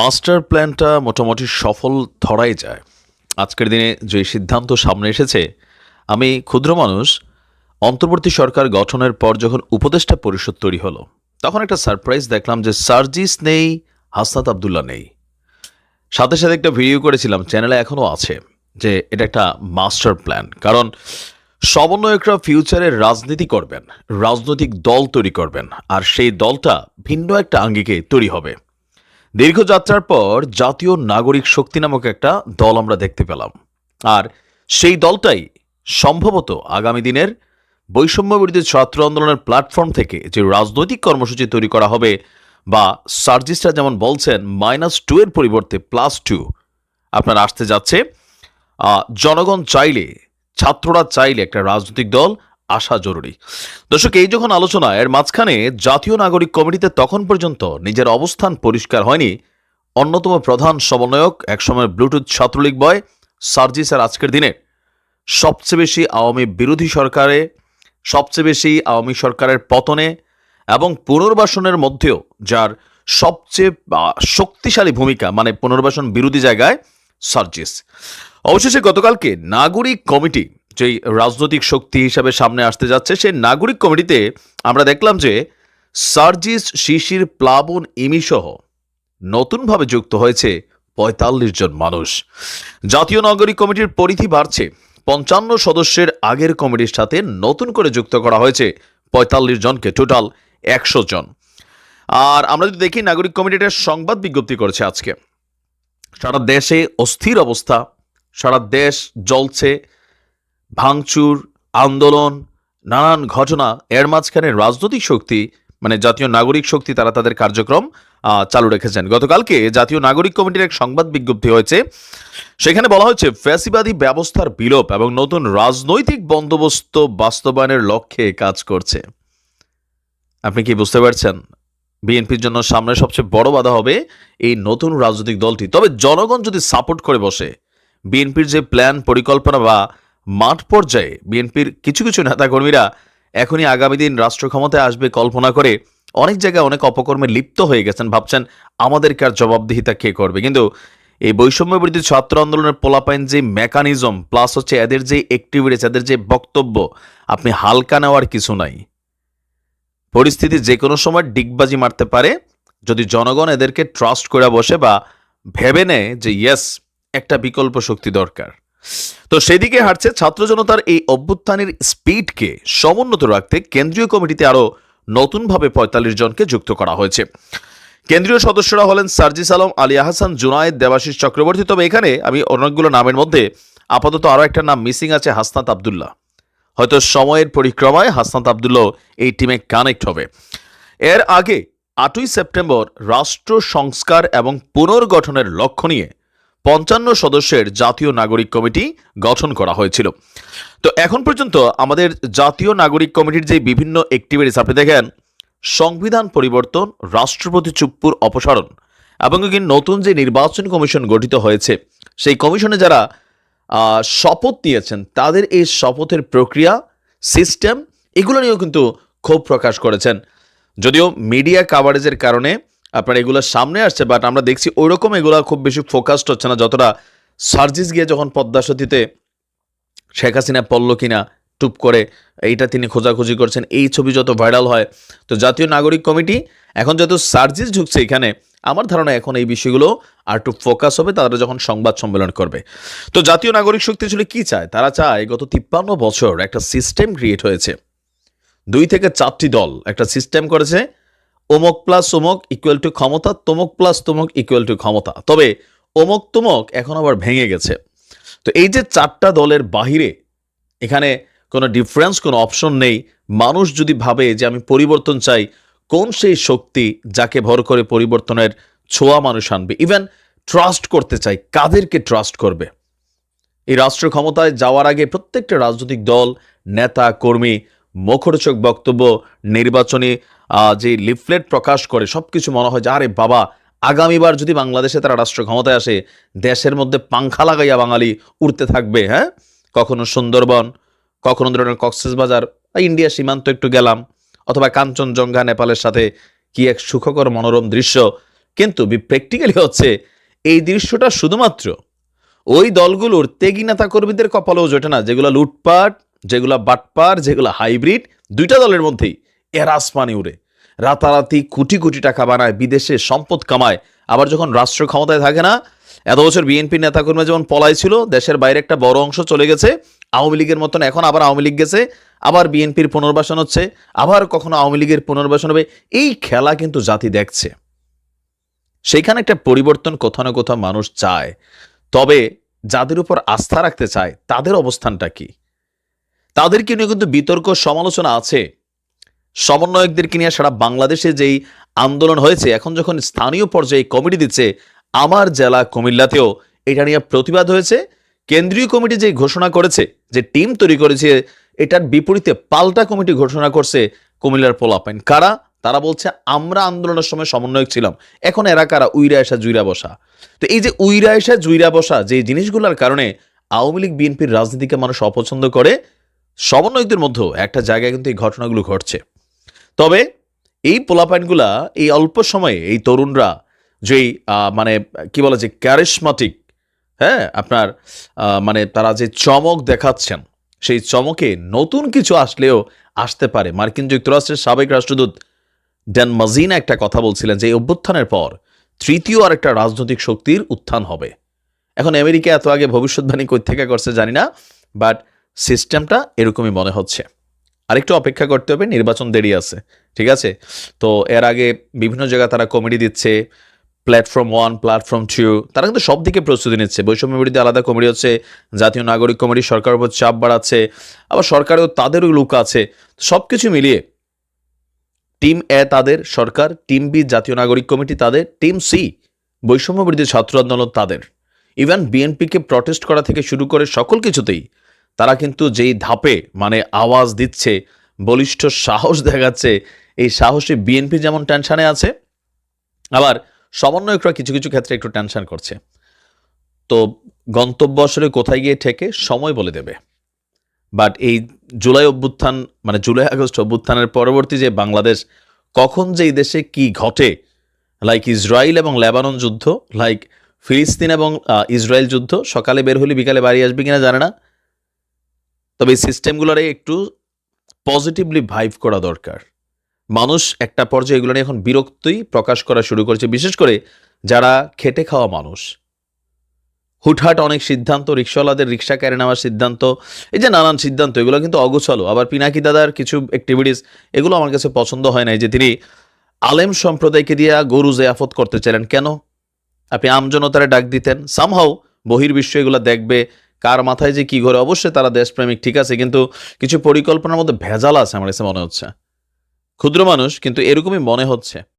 Master প্ল্যানটা মোটামুটি সফল ধরাই যায়। আজকের দিনে যে সিদ্ধান্ত সামনে এসেছে, আমি ক্ষুদ্র মানুষ, অন্তর্বর্তী সরকার গঠনের পর যখন উপদেষ্টা পরিষদ তৈরি হলো, তখন একটা সারপ্রাইজ দেখলাম যে সার্জিস নেই, হাসনাত আবদুল্লাহ নেই। সাথে সাথে একটা ভিডিও করেছিলাম চ্যানেলে এখনও আছে, যে এটা একটা মাস্টার প্ল্যান কারণ সমন্বয়করা ফিউচারে রাজনীতি করবেন, রাজনৈতিক দল তৈরি করবেন, আর সেই দলটা ভিন্ন একটা আঙ্গিকে তৈরি হবে। দীর্ঘ যাত্রার পর জাতীয় নাগরিক শক্তি নামক একটা দল আমরা দেখতে পেলাম। আর সেই দলটাই সম্ভবত আগামী দিনের বৈষম্য বিরোধী ছাত্র আন্দোলনের প্ল্যাটফর্ম থেকে যে রাজনৈতিক কর্মসূচি তৈরি করা হবে বা সার্জিস্টরা যেমন বলছেন, মাইনাস টু এর পরিবর্তে প্লাস টু আপনার আসতে যাচ্ছে। জনগণ চাইলে, ছাত্ররা চাইলে একটা রাজনৈতিক দল আসা জরুরি। দর্শক, এই যখন আলোচনা, এর মাঝখানে জাতীয় নাগরিক কমিটিতে তখন পর্যন্ত নিজের অবস্থান পরিষ্কার হয়নি, অন্যতম প্রধান সমন্বয়ক একসময় ব্লুটুথ ছাত্রলীগ বয় সার্জিসের আজকের দিনে। সবচেয়ে বেশি আওয়ামী বিরোধী সরকারে, সবচেয়ে বেশি আওয়ামী সরকারের পতনে এবং পুনর্বাসনের মধ্যেও যার সবচেয়ে শক্তিশালী ভূমিকা মানে পুনর্বাসন বিরোধী জায়গায় সার্জিস। অবশেষে গতকালকে নাগরিক কমিটি যেই রাজনৈতিক শক্তি হিসাবে সামনে আসতে যাচ্ছে, সেই নাগরিক কমিটিতে আমরা দেখলাম যে সার্জিস শিশির প্লাবন ইমিসহ নতুনভাবে যুক্ত হয়েছে পঁয়তাল্লিশ জন মানুষ। জাতীয় নাগরিক কমিটির পরিধি বাড়ছে। পঞ্চান্ন সদস্যের আগের কমিটির সাথে নতুন করে যুক্ত করা হয়েছে পঁয়তাল্লিশ জনকে, টোটাল একশো জন। আর আমরা যদি দেখি, নাগরিক কমিটিটার সংবাদ বিজ্ঞপ্তি করেছে আজকে। সারা দেশে অস্থির অবস্থা, সারা দেশ জ্বলছে ভাঙচুর, আন্দোলন, নানান ঘটনা, এর মাঝখানে রাজনৈতিক শক্তি মানে জাতীয় নাগরিক শক্তি তারা তাদের কার্যক্রম চালু রেখেছেন। গতকালকে জাতীয় নাগরিক কমিটির এক সংবাদ বিজ্ঞপ্তি হয়েছে। সেখানে বলা হয়েছে, ফ্যাসিবাদী ব্যবস্থার বিলোপ এবং নতুন রাজনৈতিক বন্দোবস্ত বাস্তবায়নের লক্ষ্যে কাজ করছে। আপনি কি বুঝতে পারছেন? বিএনপির জন্য সামনে সবচেয়ে বড় বাধা হবে এই নতুন রাজনৈতিক দলটি। তবে জনগণ যদি সাপোর্ট করে বসে, বিএনপির যে প্ল্যান, পরিকল্পনা বা মাঠ পর্যায়ে বিএনপির কিছু কিছু নেতাকর্মীরা এখনই আগামী দিন রাষ্ট্র ক্ষমতায় আসবে কল্পনা করে অনেক জায়গায় অনেক অপকর্মে লিপ্ত হয়ে গেছেন, ভাবছেন আমাদেরকে আর জবাবদিহিতা কে করবে। কিন্তু এই বৈষম্য বিরোধী ছাত্র আন্দোলনের পোলাপাইন যে মেকানিজম প্লাস হচ্ছে এদের যে অ্যাক্টিভিটিস এদের যে বক্তব্য, আপনি হালকা নেওয়ার কিছু নাই। পরিস্থিতি যে কোনো সময় ডিগবাজি মারতে পারে, যদি জনগণ এদেরকে ট্রাস্ট করে বসে বা ভেবে নেয় যে ইয়েস একটা বিকল্প শক্তি দরকার। তো সেদিকে হাঁটছে ছাত্র জনতার এই অভ্যুত্থানের স্পিডকে সমুন্নত রাখতে কেন্দ্রীয় কমিটিতে আরও নতুনভাবে পঁয়তাল্লিশ জনকে যুক্ত করা হয়েছে। কেন্দ্রীয় সদস্যরা হলেন সার্জিস আলম, আলী আহসান জুনায়েদ, দেবাশিস চক্রবর্তী। তবে এখানে আমি অনেকগুলো নামের মধ্যে আপাতত আরও একটা নাম মিসিং আছে, হাসনাত আবদুল্লাহ। হয়তো সময়ের পরিক্রমায় হাসনাত আবদুল্লাহ এই টিমে কানেক্ট হবে। এর আগে আটই সেপ্টেম্বর রাষ্ট্র সংস্কার এবং পুনর্গঠনের লক্ষ্য নিয়ে পঞ্চান্ন সদস্যের জাতীয় নাগরিক কমিটি গঠন করা হয়েছিল। তো এখন পর্যন্ত আমাদের জাতীয় নাগরিক কমিটির যে বিভিন্ন অ্যাক্টিভিটিস আপনি দেখেন, সংবিধান পরিবর্তন, রাষ্ট্রপতি চুপ্পুর অপসারণ এবং নতুন যে নির্বাচন কমিশন গঠিত হয়েছে, সেই কমিশনে যারা শপথ নিয়েছেন, তাদের এই শপথের প্রক্রিয়া সিস্টেম এগুলো নিয়েও কিন্তু ক্ষোভ প্রকাশ করেছেন। যদিও মিডিয়া কাভারেজের কারণে আপনার এগুলো সামনে আসছে বাট আমরা দেখছি ওইরকম এগুলো খুব বেশি ফোকাসড হচ্ছে না, যতটা সার্জিস গিয়ে যখন পদ্মা সেতুতে শেখ হাসিনা পড়ল কিনা, টুপ করে, এইটা তিনি খোঁজাখুঁজি করছেন, এই ছবি যত ভাইরাল হয়, তো জাতীয় নাগরিক কমিটি এখন যত সার্জিস ঢুকছে এখানে, আমার ধারণা এখন এই বিষয়গুলো আর একটু ফোকাস হবে, তারা যখন সংবাদ সম্মেলন করবে। তো জাতীয় নাগরিক শক্তি আসলে কী চায়? তারা চায় গত তিপ্পান্ন বছর একটা সিস্টেম ক্রিয়েট হয়েছে। দুই থেকে চারটি দল একটা সিস্টেম করেছে অমুক প্লাস অমুক ইকুয়াল টু ক্ষমতা, তমুক প্লাস তমুক ইকুয়াল টু ক্ষমতা। তবে অমুক তমুক এখন আবার ভেঙে গেছে। তো এই যে চারটা দলের বাহিরে এখানে কোনো ডিফারেন্স কোনো অপশন নেই, মানুষ যদি ভাবে যে আমি পরিবর্তন চাই, কোন সেই শক্তি যাকে ভর করে পরিবর্তনের ছোঁয়া মানুষ আনবে? ইভেন ট্রাস্ট করতে চাই, কাদেরকে ট্রাস্ট করবে? এই রাষ্ট্র ক্ষমতায় যাওয়ার আগে প্রত্যেকটা রাজনৈতিক দল, নেতা, কর্মী, মুখরোচক বক্তব্য, নির্বাচনী যে লিফলেট প্রকাশ করে সব কিছু মনে হয় যে, আরে বাবা, আগামীবার যদি বাংলাদেশে তারা রাষ্ট্র ক্ষমতায় আসে, দেশের মধ্যে পাংখা লাগাইয়া বাঙালি উড়তে থাকবে হ্যাঁ? কখনো সুন্দরবন, কখনো ধরনের কক্সবাজার ইন্ডিয়া সীমান্ত একটু গেলাম, অথবা কাঞ্চনজঙ্ঘা নেপালের সাথে কি এক সুখকর মনোরম দৃশ্য। কিন্তু প্র্যাকটিক্যালি হচ্ছে, এই দৃশ্যটা শুধুমাত্র ওই দলগুলোর তেগি নেতা কর্মীদের কপালেও জোটে না, যেগুলো লুটপাট, যেগুলো বাটপার, যেগুলো হাইব্রিড, দুইটা দলের মধ্যেই। এরাস পানি উড়ে। রাতারাতি কোটি কোটি টাকা বানায়, বিদেশে সম্পদ কামায়। আবার যখন রাষ্ট্র ক্ষমতায় থাকে না, এত বছর বিএনপি নেতাকর্মী যেমন পলাই ছিল, দেশের বাইরে একটা বড় অংশ চলে গেছে। আওয়ামী লীগের মতন এখন আবার আওয়ামী লীগ গেছে, আবার বিএনপির পুনর্বাসন হচ্ছে, আবার কখনো আওয়ামী লীগের পুনর্বাসন হবে। এই খেলা কিন্তু জাতি দেখছে। সেইখানে একটা পরিবর্তন কোথাও না কোথাও মানুষ চায়। তবে যাদের উপর আস্থা রাখতে চায়, তাদের অবস্থানটা কি? তাদেরকে নিয়ে কিন্তু বিতর্ক, সমালোচনা আছে। সমন্বয়কদেরকে নিয়ে সারা বাংলাদেশে যেই আন্দোলন হয়েছে, এখন যখন স্থানীয় পর্যায়ে কমিটি দিচ্ছে, আমার জেলা কুমিল্লাতেও এটা নিয়ে প্রতিবাদ হয়েছে। কেন্দ্রীয় কমিটি যে ঘোষণা করেছে, যে টিম তৈরি করেছে, এটার বিপরীতে পাল্টা কমিটি ঘোষণা করছে কুমিল্লার পোলাপাইন। কারা? তারা বলছে, আমরা আন্দোলনের সময় সমন্বয়ক ছিলাম। এখন এরা কারা? উইরা এসা, জুইরা বসা। তো এই যে উইরা এসা, জুইরা বসা, যে জিনিসগুলোর কারণে আওয়ামী লীগ, বিএনপির রাজনীতিকে মানুষ অপছন্দ করে, সমন্বয়কদের মধ্যেও একটা জায়গায় কিন্তু এই ঘটনাগুলো ঘটছে। তবে এই পোলাপাইনগুলা এই অল্প সময়ে এই তরুণরা যেই মানে কি বলা যে ক্যারিসমাটিক হ্যাঁ আপনার মানে তারা যে চমক দেখাচ্ছেন, সেই চমকে নতুন কিছু আসলেও আসতে পারে। মার্কিন যুক্তরাষ্ট্রের সাবেক রাষ্ট্রদূত ড্যান মাজিনা একটা কথা বলছিলেন যে এই অভ্যুত্থানের পর তৃতীয় আর একটা রাজনৈতিক শক্তির উত্থান হবে। এখন আমেরিকা এত আগে ভবিষ্যৎবাণী কই থেকে করছে জানি না, বাট সিস্টেমটা এরকমই মনে হচ্ছে। আরেকটু অপেক্ষা করতে হবে, নির্বাচন দেরি আছে, ঠিক আছে? তো এর আগে বিভিন্ন জায়গায় তারা কমিটি দিচ্ছে প্ল্যাটফর্ম ওয়ান প্ল্যাটফর্ম টু তারা কিন্তু সব দিকে প্রস্তুতি নিচ্ছে। বৈষম্য বিরোধী আলাদা কমিটি হচ্ছে, জাতীয় নাগরিক কমিটি সরকারের উপর চাপ বাড়াচ্ছে, আবার সরকারেও তাদেরও লুক আছে। সব কিছু মিলিয়ে টিম এ তাদের, সরকার টিম বি জাতীয় নাগরিক কমিটি তাদের টিম সি বৈষম্য বিরোধী ছাত্র আন্দোলন তাদের। ইভেন বিএনপিকে প্রটেস্ট করা থেকে শুরু করে সকল কিছুতেই তারা কিন্তু যেই ধাপে মানে আওয়াজ দিচ্ছে, বলিষ্ঠ সাহস দেখাচ্ছে, এই সাহসে বিএনপি যেমন টেনশানে আছে, আবার সমন্বয়করা কিছু কিছু ক্ষেত্রে একটু টেনশান করছে। তো গন্তব্য আসলে কোথায় গিয়ে ঠেকে, সময় বলে দেবে। বাট এই জুলাই অভ্যুত্থান মানে জুলাই আগস্ট অভ্যুত্থানের পরবর্তী যে বাংলাদেশ, কখন যে এই দেশে কি ঘটে লাইক ইসরায়েল এবং লেবানন যুদ্ধ লাইক ফিলিস্তিন এবং ইসরায়েল যুদ্ধ, সকালে বের হলে বিকালে বাড়ি আসবে কিনা জানে না। তবে এই সিস্টেমগুলোরে একটু পজিটিভলি ভাইভ করা দরকার। মানুষ একটা পর্যায়ে এগুলো নিয়ে এখন বিরক্তই প্রকাশ করা শুরু করেছে, বিশেষ করে যারা খেটে খাওয়া মানুষ। হুটহাট অনেক সিদ্ধান্ত, রিক্সাওয়ালাদের রিক্সা কেড়ে নেওয়ার সিদ্ধান্ত, এই যে নানান সিদ্ধান্ত, এগুলো কিন্তু অগোছালো। আবার পিনাকি দাদার কিছু অ্যাক্টিভিটিস এগুলো আমার কাছে পছন্দ হয় নাই যে তিনি আলেম সম্প্রদায়কে দিয়ে গরু জেয়াফত করতে চাইলেন। কেন? আপনি আমজনতারে ডাক দিতেন। সামহাও বহির্বিশ্ব এগুলো দেখবে কার মাথায় যে কি ঘরে, অবশ্যই তারা দেশপ্রেমিক, ঠিক আছে, কিন্তু কিছু পরিকল্পনার মধ্যে ভেজাল আছে আমার কাছে মনে হচ্ছে। ক্ষুদ্র মানুষ, কিন্তু এরকমই মনে হচ্ছে।